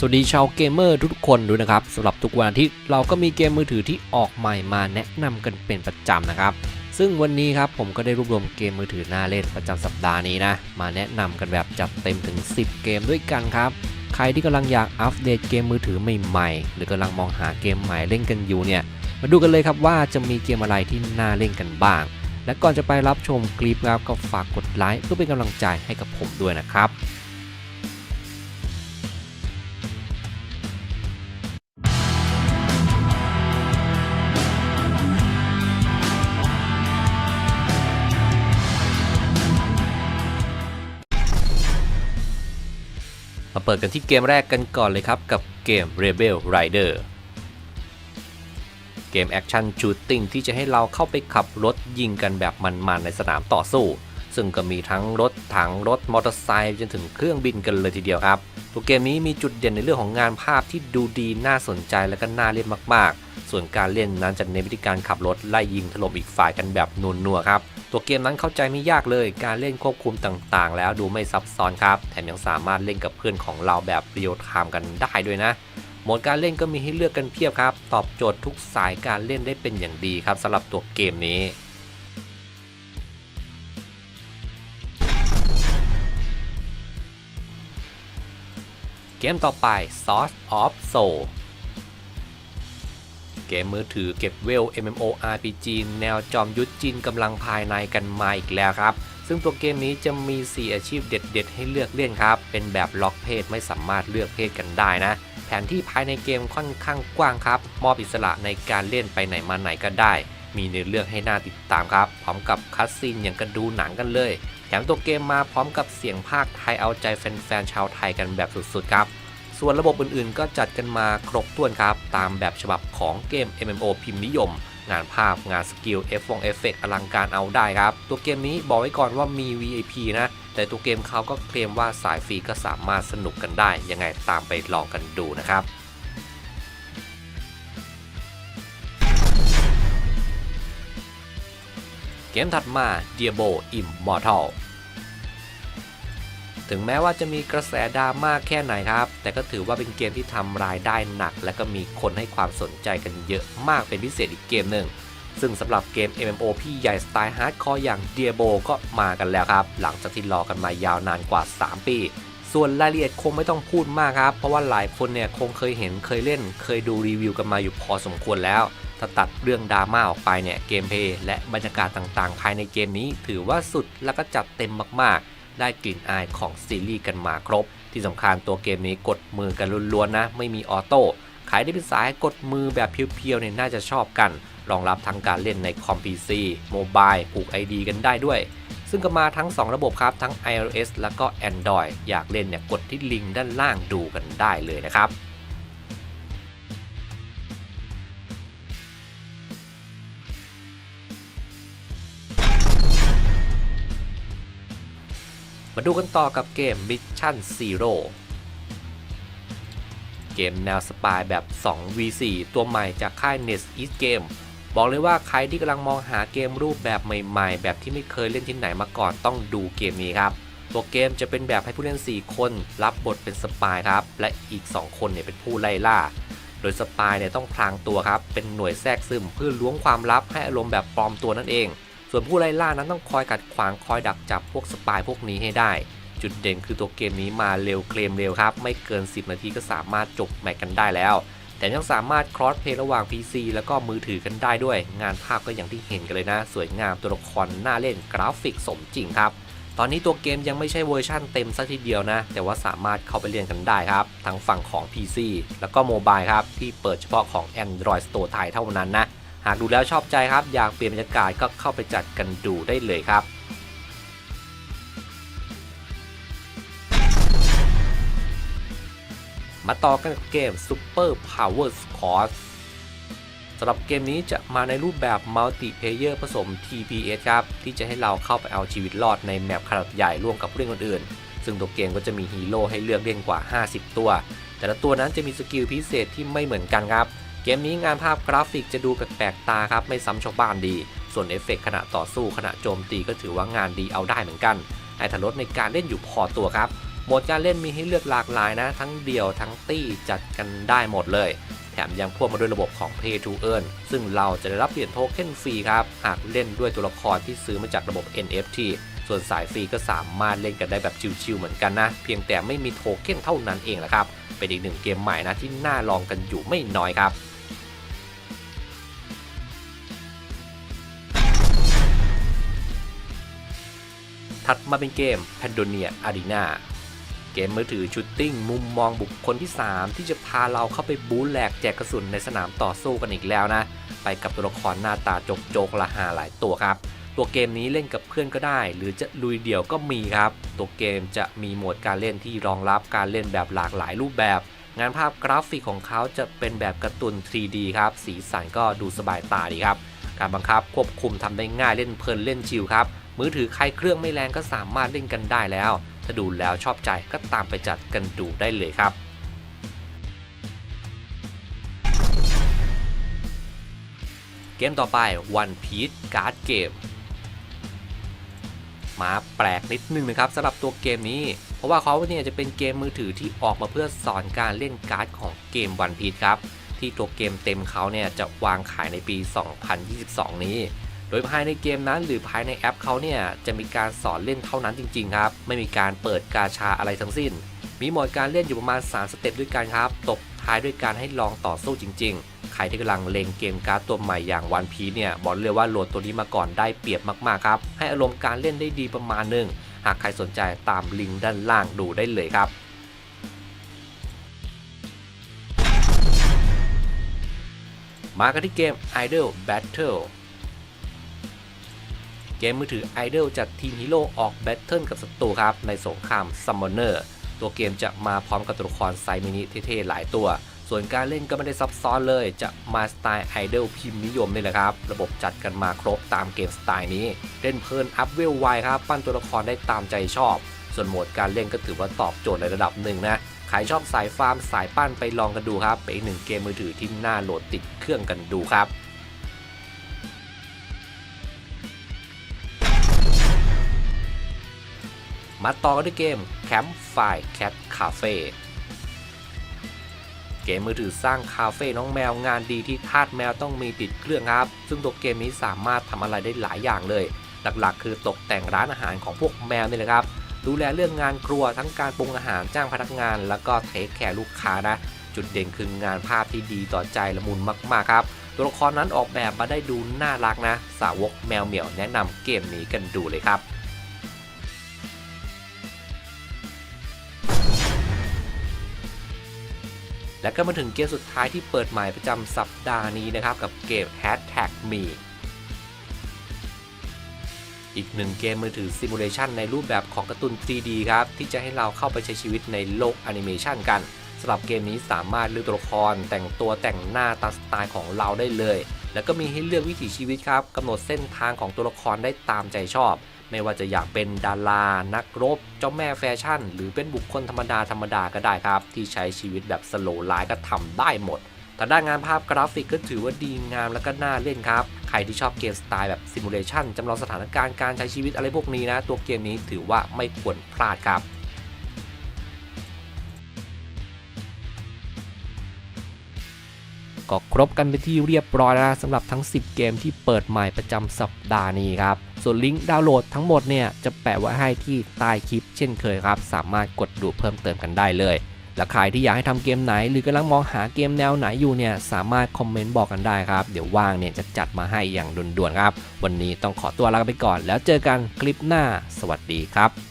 สวัสดีชาวเกมเมอร์ทุกๆคนด้วยนะครับสำหรับทุกวันอาทิตย์เราก็มีเกมมือถือที่ออกใหม่มาแนะนำกันเป็นประจำนะครับ ซึ่งวันนี้ครับผมก็ได้รวบรวมเกมมือถือน่าเล่นประจำสัปดาห์นี้นะ มาแนะนำกันแบบจัดเต็มถึง 10 เกมด้วยกันครับ ใครที่กำลังอยากอัปเดตเกมมือถือใหม่ๆ หรือกำลังมองหาเกมใหม่เล่นกันอยู่เนี่ย มาดูกันเลยครับว่าจะมีเกมอะไรที่น่าเล่นกันบ้าง และก่อนจะไปรับชมคลิปครับก็ฝากกดไลค์เพื่อเป็นกำลังใจให้กับผมด้วยนะครับ เปิดกันที่เกมแรกกันก่อนเลยครับกับเกม Rebel Rider เกมแอคชั่นชูตติ้งที่จะให้เราเข้าไปขับรถยิงกันแบบมันๆในสนามต่อสู้ ซึ่งก็มีทั้งรถถังรถมอเตอร์ไซค์จนถึงเครื่องบินกันเลยทีเดียวครับตัวเกมนี้มีจุดเด่นในเรื่องของงานภาพที่ดูดีน่าสนใจและก็น่าเล่นมากๆ ส่วนการเล่นนั้นจะเน้นวิธีการขับรถไล่ยิงถล่มอีกฝ่ายกันแบบนุนนัวครับ ตัวเกมนั้นเข้าใจไม่ยากเลย การเล่นควบคุมต่างๆ แล้วดูไม่ซับซ้อนครับ แถมยังสามารถเล่นกับเพื่อนของเราแบบเรียลไทม์กันได้ด้วยนะโหมดการเล่นก็มีให้เลือกกันเพียบครับ ตอบโจทย์ทุกสายการเล่นได้เป็นอย่างดีครับสำหรับตัวเกมนี้เกมต่อไป Source of Soul เกมมือถือเก็บเวล MMORPG แนวจอมยุทธจีนกำลังภายในกันมาอีกแล้วครับ ซึ่งตัวเกมนี้จะมี 4 อาชีพเด็ด ๆ ให้เลือกเล่นครับ เป็นแบบล็อกเพศไม่สามารถเลือกเพศกันได้นะ แผนที่ภายในเกมค่อนข้างกว้างครับ มอบอิสระในการเล่นไปไหนมาไหนก็ได้ มีเนื้อเรื่องให้น่าติดตามครับ พร้อมกับคัสซีนอย่างกระดูหนังกันเลย แถมตัวเกมมาพร้อมกับเสียงภาคไทยเอาใจแฟนๆชาวไทยกันแบบสุดๆครับ ส่วนระบบอื่นๆ ก็จัดกันมาครบถ้วนครับ ตามแบบฉบับของเกม MMO พิมพ์นิยม งานภาพงานสกิลเอฟฟงเอฟเฟกอลังการเอาได้ครับ ตัวเกมนี้บอกไว้ก่อนว่ามี VIP นะ แต่ตัวเกมเขาก็เคลมว่าสายฟรีก็สามารถสนุกกันได้ ยังไงตามไปลองกันดูนะครับเกมถัดมา Diablo Immortal ถึงแม้ว่าจะมีกระแสดราม่าแค่ไหนครับ แต่ก็ถือว่าเป็นเกมที่ทำรายได้หนัก และก็มีคนให้ความสนใจกันเยอะมากเป็นพิเศษอีกเกมหนึ่งซึ่งสำหรับเกม MMO พี่ใหญ่สไตล์ฮาร์ดคอร์อย่าง Diablo ก็มากันแล้วครับ หลังจากที่รอกันมายาวนานกว่า 3 ปี ส่วนรายละเอียดคงไม่ต้องพูดมากครับ เพราะว่าหลายคนเนี่ยคงเคยเห็นเคยเล่น เคยดูรีวิวกันมาอยู่พอสมควรแล้ว ถ้าตัดเรื่องดราม่าออกไปเนี่ยเกมเพลย์และบรรยากาศต่างๆ ภายในเกมนี้ถือว่าสุดและก็จัดเต็มมากๆ ได้กลิ่นอายของซีรีส์กันมาครบ ที่สำคัญตัวเกมนี้กดมือกันล้วนๆนะ ไม่มีออโต้ขายได้เป็นสายกดมือแบบเพียวๆเนี่ยน่าจะชอบกัน รองรับทั้งการเล่นในคอมพีซีโมบายผูก ID กันได้ด้วย ซึ่งก็มาทั้ง 2 ระบบครับ ทั้ง iOS แล้วก็ Android อยากเล่นเนี่ยกดที่ลิงก์ด้านล่างดูกันได้เลยนะครับ มาดูกันต่อกับเกม Mission Zero เกมแนวสปายแบบ 2v4 ตัวใหม่จากค่าย NetEase Game บอกเลยว่าใครที่กำลังมองหาเกมรูปแบบใหม่ๆ แบบที่ไม่เคยเล่นที่ไหนมาก่อนต้องดูเกมนี้ครับ ตัวเกมจะเป็นแบบให้ผู้เล่น 4 คน รับบทเป็นสปายครับ และอีก 2 คนเนี่ยเป็นผู้ไล่ล่า โดยสปายเนี่ยต้องพลางตัวครับ เป็นหน่วยแทรกซึมเพื่อล้วงความลับให้อารมณ์แบบปลอมตัวนั่นเอง ส่วนผู้ไล่ล่านั้นต้องคอยขัดขวางคอยดักจับพวกสปายพวกนี้ให้ได้ จุดเด่นคือตัวเกมนี้มาเร็วเคลมเร็วครับ ไม่เกิน 10 นาทีก็สามารถจบแมตช์กันได้แล้ว แต่ยังสามารถครอสเพลย์ระหว่าง PC แล้วก็มือถือกันได้ด้วย งานภาพก็อย่างที่เห็นกันเลยนะ สวยงามตัวละครน่าเล่นกราฟิกสมจริงครับตอนนี้ตัวเกมยังไม่ใช่เวอร์ชั่นเต็มสักทีเดียวนะ แต่ว่าสามารถเข้าไปเล่นกันได้ครับ ทั้งฝั่งของ PC แล้วก็โมบายครับ ที่เปิดเฉพาะของ Android Store ไทยเท่านั้นนะ หากดูแล้วชอบใจครับ อยากเปลี่ยนบรรยากาศก็เข้าไปจัดกันดูได้เลยครับมาต่อกันกับเกม Super Power Squad สำหรับเกมนี้จะมาในรูปแบบมัลติเพเยอร์ผสม TPS ครับ ที่จะให้เราเข้าไปเอาชีวิตรอดในแมปขนาดใหญ่ร่วมกับผู้เล่นคนอื่น ซึ่งตัวเกมก็จะมีฮีโร่ให้เลือกเล่นกว่า 50 ตัว แต่ละตัวนั้นจะมีสกิลพิเศษที่ไม่เหมือนกันครับ เกมนี้งานภาพกราฟิกจะดูแปลกๆตาครับไม่ซ้ำชาวบ้านดี ส่วนเอฟเฟกขณะต่อสู้ขณะโจมตีก็ถือว่างานดีเอาได้เหมือนกันให้ทรถรสในการเล่นอยู่พอตัวครับโหมดการเล่นมีให้เลือกหลากหลายนะ ทั้งเดี่ยวทั้งตี้จัดกันได้หมดเลย แถมยังพ่วงมาด้วยระบบของ Pay to Earn ซึ่งเราจะได้รับเหรียญโทเค็นฟรีครับ หากเล่นด้วยตัวละครที่ซื้อมาจากระบบ NFT ส่วนสายฟรีก็สามารถเล่นกันได้แบบชิวๆเหมือนกันนะ เพียงแต่ไม่มีโทเค็นเท่านั้นเองแหละครับ เป็นอีกหนึ่งเกมใหม่นะที่น่าลองกันอยู่ไม่น้อยครับ ถัดมาเป็นเกม p a n d o n i a Arena เกมมือถือชุดติ้งมุมมองบุคคลที่ 3 ที่จะพาเราเข้าไปบู๊แหลกแจกกระสุนในสนามต่อสู้กันอีกแล้วนะ ไปกับตัวละครหน้าตาโจกโจกๆละหาหลายตัวครับ ตัวเกมนี้เล่นกับเพื่อนก็ได้ หรือจะลุยเดี่ยวก็มีครับ ตัวเกมจะมีโหมดการเล่นที่รองรับการเล่นแบบหลากหลายรูปแบบ งานภาพกราฟิกของเขาจะเป็นแบบการ์ตูน 3D ครับ สีสันก็ดูสบายตาดีครับ การบังคับควบคุมทำได้ง่ายเล่นเพลินเล่นชิลครับ มือถือใครเครื่องไม่แรงก็สามารถเล่นกันได้แล้ว ถ้าดูแล้วชอบใจก็ตามไปจัดกันดูได้เลยครับเกมต่อไป One Piece Card Game มาแปลกนิดนึงนะครับสำหรับตัวเกมนี้ เพราะว่าเขาเนี่ยจะเป็นเกมมือถือที่ออกมาเพื่อสอนการเล่นการ์ดของเกม One Piece ครับ ที่ตัวเกมเต็มเขาเนี่ยจะวางขายในปี 2022 นี้ โดยภายในเกมนั้นหรือภายในแอปเขาเนี่ยจะมีการสอนเล่นเท่านั้นจริงๆครับ ไม่มีการเปิดกาชาอะไรทั้งสิ้น มีหมดการเล่นอยู่ประมาณ 3 สเต็ปด้วยกันครับ ตบท้ายด้วยการให้ลองต่อสู้จริง ๆ ใครที่กำลังเลงเกมการ์ดตัวใหม่อย่างวันพีเนี่ยบอกเลยว่าโหลดตัวนี้มาก่อนได้เปรียบมากๆครับให้อารมณ์การเล่นได้ดีประมาณหนึงหากใครสนใจตามลิงก์ด้านล่างดูได้เลยครับมากันที่เกม Idol Battle เกมมือถือ Idol จัดทีมฮีโร่ออกแบทเทิลกับศัตรูครับ ในสงคราม Summoner ตัวเกมจะมาพร้อมกับตัวละครไซมินิเท่ๆหลายตัว ส่วนการเล่นก็ไม่ได้ซับซ้อนเลย จะมาสไตล์ Idol พิมพ์นิยมนี่แหละครับ ระบบจัดกันมาครบตามเกมสไตล์นี้ เล่นเพลินอัพเวลไวครับ ปั้นตัวละครได้ตามใจชอบ ส่วนโหมดการเล่นก็ถือว่าตอบโจทย์ในระดับหนึ่งนะใครชอบสายฟาร์มสายปั้นไปลองกันดูครับ เป็นอีกหนึ่งเกมมือถือที่น่าโหลดติดเครื่องกันดูครับ มาต่อกันด้วยเกม Campfire Cat Cafe เกมมือถือสร้างคาเฟ่น้องแมวงานดีที่ทาสแมวต้องมีติดเครื่องครับ ซึ่งตัวเกมนี้สามารถทำอะไรได้หลายอย่างเลย หลักๆ คือตกแต่งร้านอาหารของพวกแมวนี่แหละครับ ดูแลเรื่องงานครัวทั้งการปรุงอาหารจ้างพนักงาน แล้วก็เทคแคร์ลูกค้านะ จุดเด่นคืองานภาพที่ดีต่อใจละมุนมากๆครับ ตัวละครนั้นออกแบบมาได้ดูน่ารักนะ สาวกแมวเหมียวแนะนำเกมนี้กันดูเลยครับ และก็มาถึงเกมสุดท้ายที่เปิดใหม่ประจำสัปดาห์นี้นะครับ กับเกม Hashtag Me อีกหนึ่งเกมมือถือซิมูเลชันในรูปแบบของการ์ตูน 3D ครับ ที่จะให้เราเข้าไปใช้ชีวิตในโลกแอนิเมชันกันสำหรับเกมนี้สามารถเลือกตัวละคร แต่งตัวแต่งหน้าตามสไตล์ของเราได้เลย แล้วก็มีให้เลือกวิถีชีวิตครับกำหนดเส้นทางของตัวละครได้ตามใจชอบ ไม่ว่าจะอยากเป็นดารา นักรบ เจ้าแม่แฟชั่น หรือเป็นบุคคลธรรมดาธรรมดาก็ได้ครับ ที่ใช้ชีวิตแบบสโลว์ไลฟ์ก็ทำได้หมดแต่ด้านงานภาพกราฟิกก็ถือว่าดีงามแล้วก็น่าเล่นครับ ใครที่ชอบเกมสไตล์แบบซิมูเลชันจำลองสถานการณ์การใช้ชีวิตอะไรพวกนี้นะ ตัวเกมนี้ถือว่าไม่ควรพลาดครับก็ครบกันไปที่เรียบร้อยแล้วนะสำหรับทั้ง 10 เกมที่เปิดใหม่ประจำสัปดาห์นี้ครับ ส่วนลิงก์ดาวน์โหลดทั้งหมดเนี่ยจะแปะไว้ให้ที่ใต้คลิปเช่นเคยครับ สามารถกดดูเพิ่มเติมกันได้เลย และใครที่อยากให้ทำเกมไหน หรือกำลังมองหาเกมแนวไหนอยู่เนี่ยสามารถคอมเมนต์บอกกันได้ครับ เดี๋ยวว่างเนี่ยจะจัดมาให้อย่างด่วนๆครับ วันนี้ต้องขอตัวลาไปก่อน แล้วเจอกันคลิปหน้า สวัสดีครับ